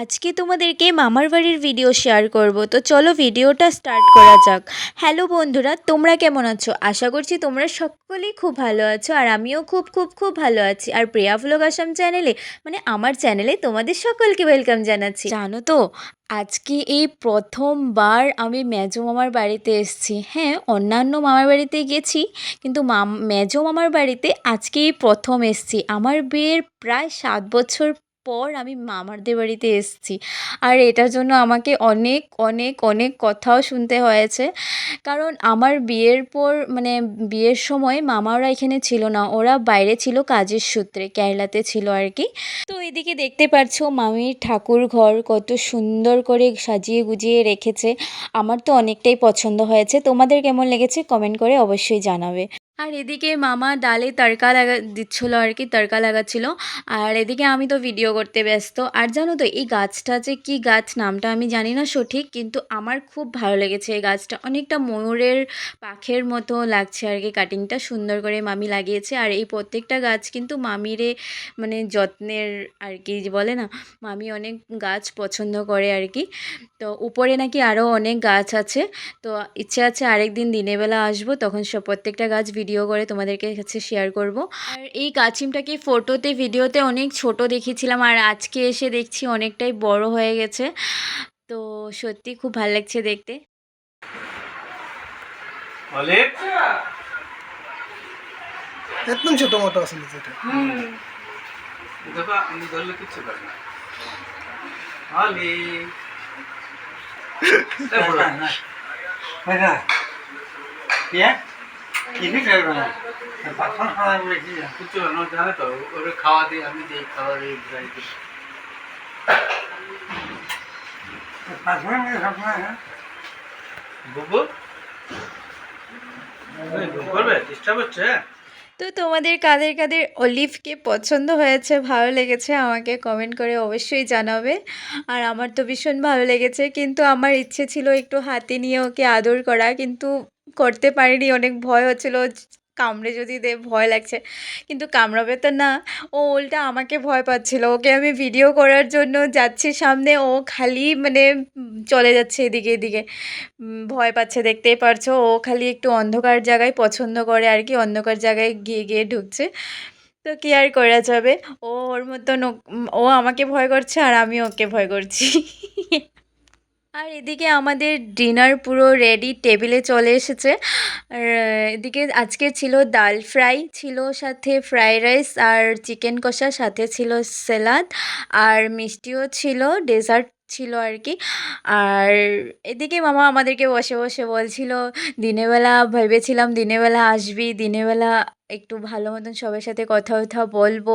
আজকে তোমাদেরকে মামার বাড়ির ভিডিও শেয়ার করব। তো চলো ভিডিওটা স্টার্ট করা যাক। হ্যালো বন্ধুরা, তোমরা কেমন আছো? আশা করছি তোমরা সকলেই খুব ভালো আছো আর আমিও খুব খুব খুব ভালো আছি। আর প্রিয়া ভ্লগ আসাম চ্যানেলে মানে আমার চ্যানেলে তোমাদের সকলকে ওয়েলকাম জানাচ্ছি। জানো তো, আজকে এই প্রথমবার আমি মেজো মামার বাড়িতে এসেছি। হ্যাঁ অন্যান্য মামার বাড়িতে গেছি, কিন্তু মাম, মেজো মামার বাড়িতে আজকেই প্রথম এসেছি। আমার বিয়ের প্রায় সাত বছর পর আমি মামারদের বাড়িতে এসেছি। আর এটার জন্য আমাকে অনেক অনেক অনেক কথাও শুনতে হয়েছে। কারণ আমার বিয়ের পর মানে বিয়ের সময় মামারা এখানে ছিল না। ওরা বাইরে ছিল কাজের সূত্রে, কেরালাতে ছিল আর কি। তো এদিকে দেখতে পাচ্ছ, মামির ঠাকুর ঘর কত সুন্দর করে সাজিয়ে গুজিয়ে রেখেছে। আমার তো অনেকটাই পছন্দ হয়েছে। তোমাদের কেমন লেগেছে কমেন্ট করে অবশ্যই জানাবে। আর এদিকে মামা ডালে তড়কা লাগা, দিচ্ছিল আর কি, তড়কা লাগাচ্ছিল। আর এদিকে আমি তো ভিডিও করতে ব্যস্ত। আর জানো তো, এই গাছটা যে কি গাছ নামটা আমি জানি না সঠিক, কিন্তু আমার খুব ভালো লেগেছে এই গাছটা। অনেকটা ময়ূরের পাখের মতো লাগছে আর কি কাটিংটা সুন্দর করে মামি লাগিয়েছে। আর এই প্রত্যেকটা গাছ কিন্তু মামিরে মানে যত্নের আর কি বলে না, মামি অনেক গাছ পছন্দ করে আর কি। তো উপরে নাকি আরও অনেক গাছ আছে। তো ইচ্ছে আছে আরেকদিন দিনের বেলা আসব, তখন সব প্রত্যেকটা গাছ ভিডিও করে তোমাদেরকে কাছে শেয়ার করব। আর এই কাছিমটাকে ফটোতে ভিডিওতে অনেক ছোট দেখেছিলাম আর আজকে এসে দেখছি অনেকটাই বড় হয়ে গেছে। তো সত্যি খুব ভালো লাগছে দেখতে। অলিভ একদম ছোট মোটো আসলে যেটা। আমি ধরলে কিচ্ছু পারি না। অলিভ এই বলো। কিচ্ছু না, জানে তো ওরে খাওয়া দিই আমি দিই খাওয়া দিই যাই দিই এই, বুবু করবে ডিস্টার্ব হচ্ছে তো তোমাদের কাদের কাদের অলিভকে পছন্দ হয়েছে ভালো লেগেছে আমাকে কমেন্ট করে অবশ্যই জানাবে। আর আমার তো ভীষণ ভালো লেগেছে কিন্তু আমার ইচ্ছে ছিল একটু হাতে নিয়ে ওকে আদর করা কিন্তু করতে পারিনি, অনেক ভয় হচ্ছিল কামড়ে যদি দে, ভয় লাগছে। কিন্তু কামড়াবে তো না, ও উল্টা আমাকে ভয় পাচ্ছিল। ওকে আমি ভিডিও করার জন্য যাচ্ছি সামনে, ও খালি মানে চলে যাচ্ছে এদিকে এদিকে। ভয় পাচ্ছে, দেখতেই পারছ, ও খালি একটু অন্ধকার জায়গায় পছন্দ করে আর কি, অন্ধকার জায়গায় গিয়ে গিয়ে ঢুকছে। তো কি আর করা যাবে? ও ওর মতন, ও- আমাকে ভয় করছে আর আমি ওকে ভয় করছি। আর এদিকে আমাদের ডিনার পুরো রেডি টেবিলে চলে এসেছে। আর এদিকে আজকে ছিল ডাল ফ্রাই, ছিল সাথে ফ্রাইড রাইস আর চিকেন কষা, সাথে ছিল স্যালাড আর মিষ্টিও ছিল ডেজার্ট ছিল আর কি। আর এদিকে মামা আমাদেরকে বসে বসে বলছিল, দিনেবেলা ভেবেছিলাম দিনেরবেলা আসবি দিনেরবেলা একটু ভালো মতন সবার সাথে কথা কথা বলব,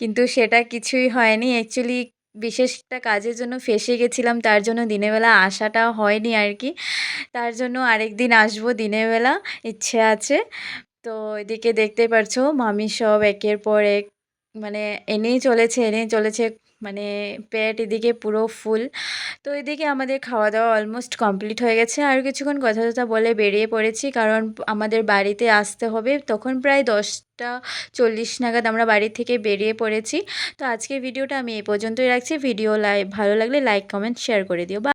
কিন্তু সেটা কিছুই হয়নি। অ্যাকচুয়ালি বিশেষ একটা কাজের জন্য ফেসে গেছিলাম, তার জন্য দিনের বেলা আসাটা হয়নি আর কি তার জন্য আরেক দিন আসব দিনের বেলা, ইচ্ছে আছে। তো এদিকে দেখতে পারছ, মামি সব একের পর এক মানে এনেই চলেছে এনেই চলেছে মানে পেট এদিকে পুরো ফুল। তো এদিকে আমাদের খাওয়া দাওয়া অলমোস্ট কমপ্লিট হয়ে গেছে। আর কিছুক্ষণ কথা টথা বলে বেরিয়ে পড়েছি, কারণ আমাদের বাড়িতে আসতে হবে। তখন প্রায় দশটা চল্লিশ নাগাদ আমরা বাড়ি থেকে বেরিয়ে পড়েছি। তো আজকের ভিডিওটা আমি এই পর্যন্তই রাখছি। ভিডিও লাই, ভালো লাগলে লাইক কমেন্ট শেয়ার করে দিও। বা